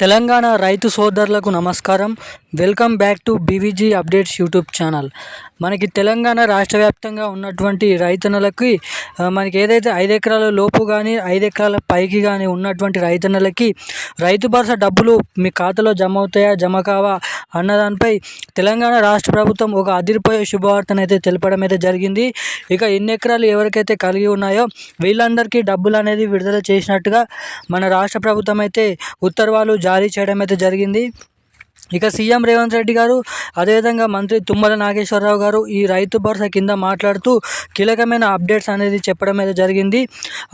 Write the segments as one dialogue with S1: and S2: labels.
S1: తెలంగాణ రైతు సోదరులకు నమస్కారం. Welcome back to BVG updates YouTube channel. మనకి తెలంగాణ రాష్ట్ర వ్యాప్తంగా ఉన్నటువంటి రైతన్నలకి మనకి ఏదైతే ఐదు ఎకరాల లోపు కానీ ఐదు ఎకరాల పైకి కానీ ఉన్నటువంటి రైతన్నలకి రైతు భరోసా డబ్బులు మీ ఖాతాలో జమ అవుతాయా జమ కావా అన్నదానిపై తెలంగాణ రాష్ట్ర ప్రభుత్వం ఒక అదిరిపోయే శుభవార్తను అయితే తెలపడం అయితే జరిగింది. ఇక ఎన్ని ఎకరాలు ఎవరికైతే కలిగి ఉన్నాయో వీళ్ళందరికీ డబ్బులు అనేది విడుదల చేసినట్టుగా మన రాష్ట్ర ప్రభుత్వం అయితే ఉత్తర్వులు జారీ చేయడం అయితే జరిగింది. ఇక సీఎం రేవంత్ రెడ్డి గారు అదేవిధంగా మంత్రి తుమ్మల నాగేశ్వరరావు గారు ఈ రైతు భరోసా కింద మాట్లాడుతూ కీలకమైన అప్డేట్స్ అనేది చెప్పడం అయితే జరిగింది.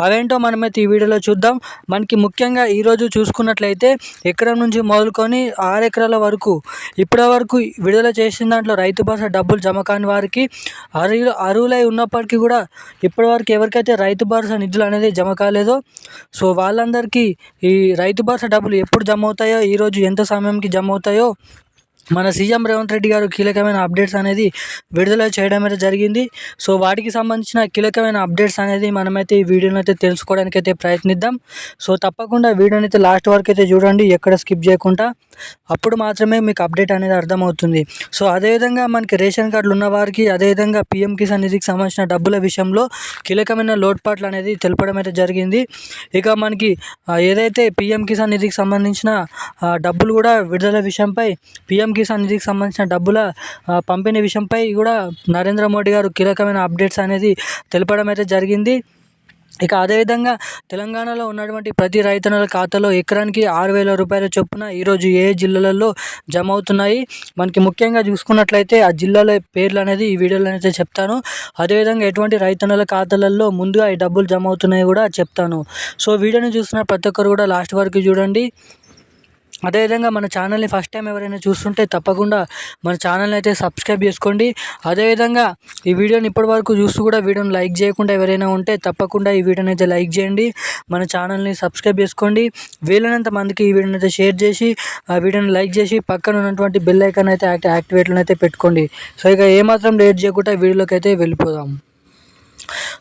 S1: అవేంటో మనమైతే ఈ వీడియోలో చూద్దాం. మనకి ముఖ్యంగా ఈరోజు చూసుకున్నట్లయితే ఎకరం నుంచి మొదలుకొని ఆరు ఎకరాల వరకు ఇప్పటి వరకు విడుదల చేసిన దాంట్లో రైతు భరోసా డబ్బులు జమ కాని వారికి అరువులు అరువులై ఉన్నప్పటికీ కూడా ఇప్పటివరకు ఎవరికైతే రైతు భరోసా నిధులు అనేది జమ కాలేదో సో వాళ్ళందరికీ ఈ రైతు భరోసా డబ్బులు ఎప్పుడు జమ అవుతాయో ఈరోజు ఎంత సమయంకి జమ అవుతాయో 没有。మన సీఎం రేవంత్ రెడ్డి గారు కీలకమైన అప్డేట్స్ అనేది విడుదల చేయడం అయితే జరిగింది. సో వాటికి సంబంధించిన కీలకమైన అప్డేట్స్ అనేది మనమైతే ఈ వీడియోని అయితే తెలుసుకోవడానికి అయితే ప్రయత్నిద్దాం. సో తప్పకుండా వీడియోని అయితే లాస్ట్ వరకు అయితే చూడండి ఎక్కడ స్కిప్ చేయకుండా. అప్పుడు మాత్రమే మీకు అప్డేట్ అనేది అర్థమవుతుంది. సో అదేవిధంగా మనకి రేషన్ కార్డులు ఉన్న వారికి అదేవిధంగా పిఎం కిసాన్ నిధికి సంబంధించిన డబ్బుల విషయంలో కీలకమైన లోటుపాట్లు అనేది తెలపడం అయితే జరిగింది. ఇక మనకి ఏదైతే పిఎం కిసాన్ నిధికి సంబంధించిన డబ్బులు కూడా విడుదల విషయంపై పిఎం కిసాన్ సంబంధించిన డబ్బుల పంపిణీ విషయంపై కూడా నరేంద్ర మోడీ గారు కీలకమైన అప్డేట్స్ అనేది తెలపడం అయితే జరిగింది. ఇక అదేవిధంగా తెలంగాణలో ఉన్నటువంటి ప్రతి రైతన్నల ఖాతాలో ఎకరానికి ఆరు వేల రూపాయల చొప్పున ఈరోజు ఏ జిల్లాలలో జమ అవుతున్నాయి మనకి ముఖ్యంగా చూసుకున్నట్లయితే ఆ జిల్లాల పేర్లు అనేది ఈ వీడియోలో అయితే చెప్తాను. అదేవిధంగా ఎటువంటి రైతన్నల ఖాతాలలో ముందుగా ఈ డబ్బులు జమ అవుతున్నాయి కూడా చెప్తాను. సో వీడియోని చూస్తున్న ప్రతి ఒక్కరు కూడా లాస్ట్ వరకు చూడండి. అదేవిధంగా మన ఛానల్ని ఫస్ట్ టైం ఎవరైనా చూస్తుంటే తప్పకుండా మన ఛానల్ని అయితే సబ్స్క్రైబ్ చేసుకోండి. అదేవిధంగా ఈ వీడియోని ఇప్పటి వరకు చూస్తూ కూడా వీడియోని లైక్ చేయకుండా ఎవరైనా ఉంటే తప్పకుండా ఈ వీడియోని అయితే లైక్ చేయండి. మన ఛానల్ని సబ్స్క్రైబ్ చేసుకోండి. వీలైనంత మందికి ఈ వీడియోని అయితే షేర్ చేసి ఆ వీడియోని లైక్ చేసి పక్కన ఉన్నటువంటి బెల్ ఐకాన్ అయితే యాక్ట్ యాక్టివేట్లో అయితే పెట్టుకోండి. సో ఇక ఏమాత్రం లేట్ చేయకుండా వీడియోలోకి అయితే వెళ్ళిపోదాం.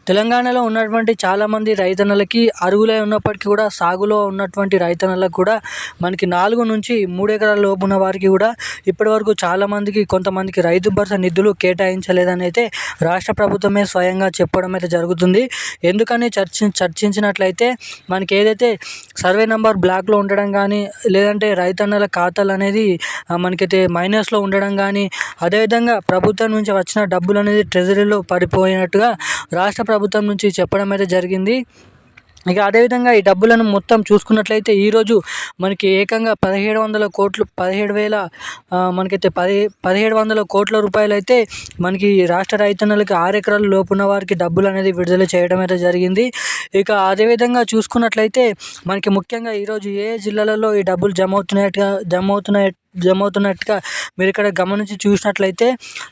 S1: తెలంగాణలో ఉన్నటువంటి చాలామంది రైతన్నలకి అరుగులై ఉన్నప్పటికీ కూడా సాగులో ఉన్నటువంటి రైతన్నలకు కూడా మనకి నాలుగు నుంచి మూడు ఎకరాల లోపు ఉన్న వారికి కూడా ఇప్పటివరకు చాలామందికి కొంతమందికి రైతు భరోసా నిధులు కేటాయించలేదని అయితే రాష్ట్ర ప్రభుత్వమే స్వయంగా చెప్పడం అయితే జరుగుతుంది. ఎందుకని చర్చి చర్చించినట్లయితే మనకి ఏదైతే సర్వే నెంబర్ బ్లాక్లో ఉండడం కానీ లేదంటే రైతన్నల ఖాతాలు అనేది మనకైతే మైనస్లో ఉండడం కానీ అదేవిధంగా ప్రభుత్వం నుంచి వచ్చిన డబ్బులు అనేది ట్రెజరీలో పడిపోయినట్టుగా రాష్ట్ర ప్రభుత్వం నుంచి చెప్పడం అయితే జరిగింది. ఇక అదేవిధంగా ఈ డబ్బులను మొత్తం చూసుకున్నట్లయితే ఈరోజు మనకి ఏకంగా పదిహేడు వందల కోట్లు పదిహేడు వేల మనకైతే పది పదిహేడు వందల కోట్ల రూపాయలు అయితే మనకి రాష్ట్ర రైతన్నులకి ఆరు ఎకరాల లోపున్న వారికి డబ్బులు అనేది విడుదల చేయడం అయితే జరిగింది. ఇక అదేవిధంగా చూసుకున్నట్లయితే మనకి ముఖ్యంగా ఈరోజు ఏ జిల్లాలలో ఈ డబ్బులు జమ అవుతున్నట్టుగా జమ అవుతున్నాయి జమ అవుతున్నట్టుగా మీరు ఇక్కడ గమనించి చూసినట్లయితే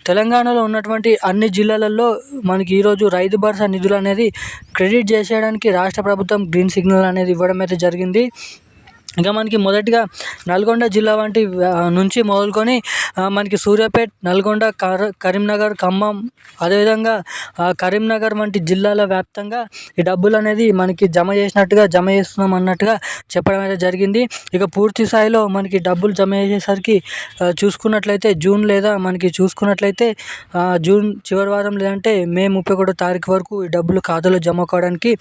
S1: తెలంగాణలో ఉన్నటువంటి అన్ని జిల్లాలలో మనకి ఈరోజు రైతు భరోసా నిధులు అనేది క్రెడిట్ చేసేయడానికి రాష్ట్ర ప్రభుత్వం గ్రీన్ సిగ్నల్ అనేది ఇవ్వడం అయితే జరిగింది. ఇంకా మనకి మొదటిగా నల్గొండ జిల్లా వంటి నుంచి మొదలుకొని మనకి సూర్యాపేట్ నల్గొండ కర కరీంనగర్ ఖమ్మం అదేవిధంగా కరీంనగర్ వంటి జిల్లాల వ్యాప్తంగా ఈ డబ్బులు అనేది మనకి జమ చేసినట్టుగా జమ చేస్తున్నాం అన్నట్టుగా చెప్పడం అయితే జరిగింది. ఇక పూర్తి స్థాయిలో మనకి డబ్బులు జమ చేసేసరికి చూసుకున్నట్లయితే జూన్ లేదా మనకి చూసుకున్నట్లయితే జూన్ చివరి వారం లేదంటే మే ముప్పై ఒకటో తారీఖు వరకు ఈ డబ్బులు ఖాతాలో జమ కావడానికి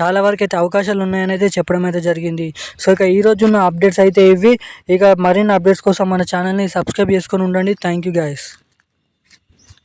S1: చాలా వరకు అయితే అవకాశాలు ఉన్నాయని అయితే చెప్పడం అయితే జరిగింది. సో ఇక ఈ రోజు ఉన్న అప్డేట్స్ అయితే ఇవి. ఇక మరిన్ని అప్డేట్స్ కోసం మన ఛానల్ని సబ్స్క్రైబ్ చేసుకొని ఉండండి. Thank you guys